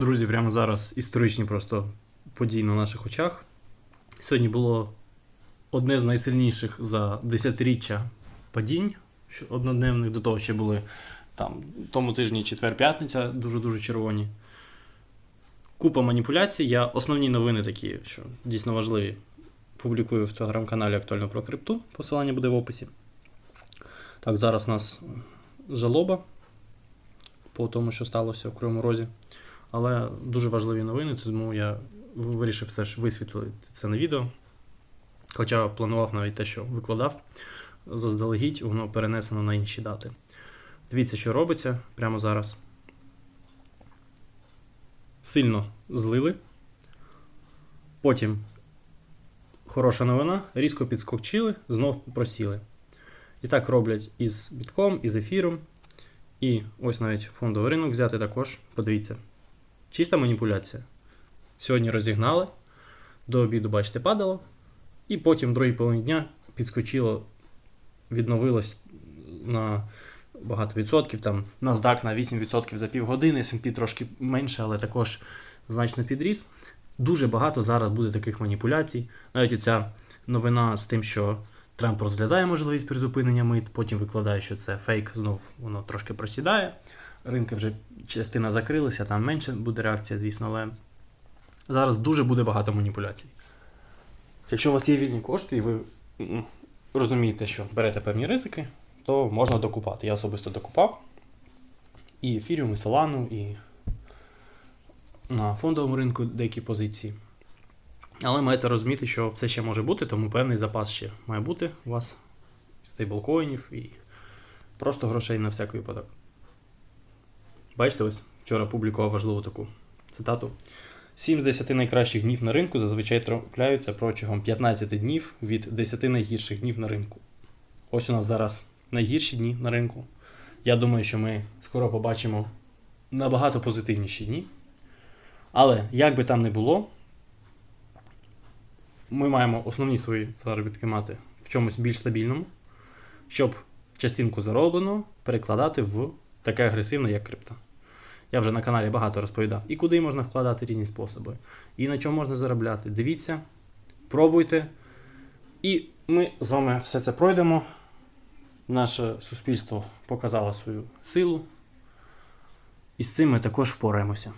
Друзі, прямо зараз історичні просто події на наших очах. Сьогодні було одне з найсильніших за десятиріччя падінь що однодневних. До того ще були там тому тижні четвер-п'ятниця, дуже-дуже червоні. Купа маніпуляцій. Я основні новини такі, що дійсно важливі, публікую в телеграм-каналі Актуально про крипту. Посилання буде в описі. Так, зараз у нас жалоба по тому, що сталося в Кривому Розі. Але дуже важливі новини, тому я вирішив все ж висвітлити це на відео. Хоча планував навіть те, що викладав заздалегідь, воно перенесено на інші дати. Дивіться, що робиться прямо зараз. Сильно злили. Потім хороша новина, різко підскочили, знов просіли. І так роблять із бітком, із ефіром. І ось навіть фондовий ринок взяти також. Подивіться. Чиста маніпуляція. Сьогодні розігнали, до обіду, бачите, падало, і потім в другій половині дня підскочило, відновилось на багато відсотків. Там NASDAQ на 8% за півгодини, S&P трошки менше, але також значно підріс. Дуже багато зараз буде таких маніпуляцій. Навіть оця новина з тим, що Трамп розглядає можливість призупинення мит, потім викладає, що це фейк, знов воно трошки просідає. Ринки вже частина закрилися, там менше буде реакція, звісно, але зараз дуже буде багато маніпуляцій. Якщо у вас є вільні кошти і ви розумієте, що берете певні ризики, то можна докупати. Я особисто докупав і ефіріум, і Solana, і на фондовому ринку деякі позиції. Але маєте розуміти, що все ще може бути, тому певний запас ще має бути у вас стейблкоїнів і просто грошей на всякий випадок. Бачите, ось вчора публікував важливу таку цитату. 7 з 10 найкращих днів на ринку зазвичай трапляються протягом 15 днів від 10 найгірших днів на ринку. Ось у нас зараз найгірші дні на ринку. Я думаю, що ми скоро побачимо набагато позитивніші дні. Але як би там не було, ми маємо основні свої заробітки мати в чомусь більш стабільному, щоб частинку заробленого перекладати в таке агресивне, як крипта. Я вже на каналі багато розповідав, і куди можна вкладати різні способи, і на чому можна заробляти. Дивіться, пробуйте. І ми з вами все це пройдемо. Наше суспільство показало свою силу. І з цим ми також впораємося.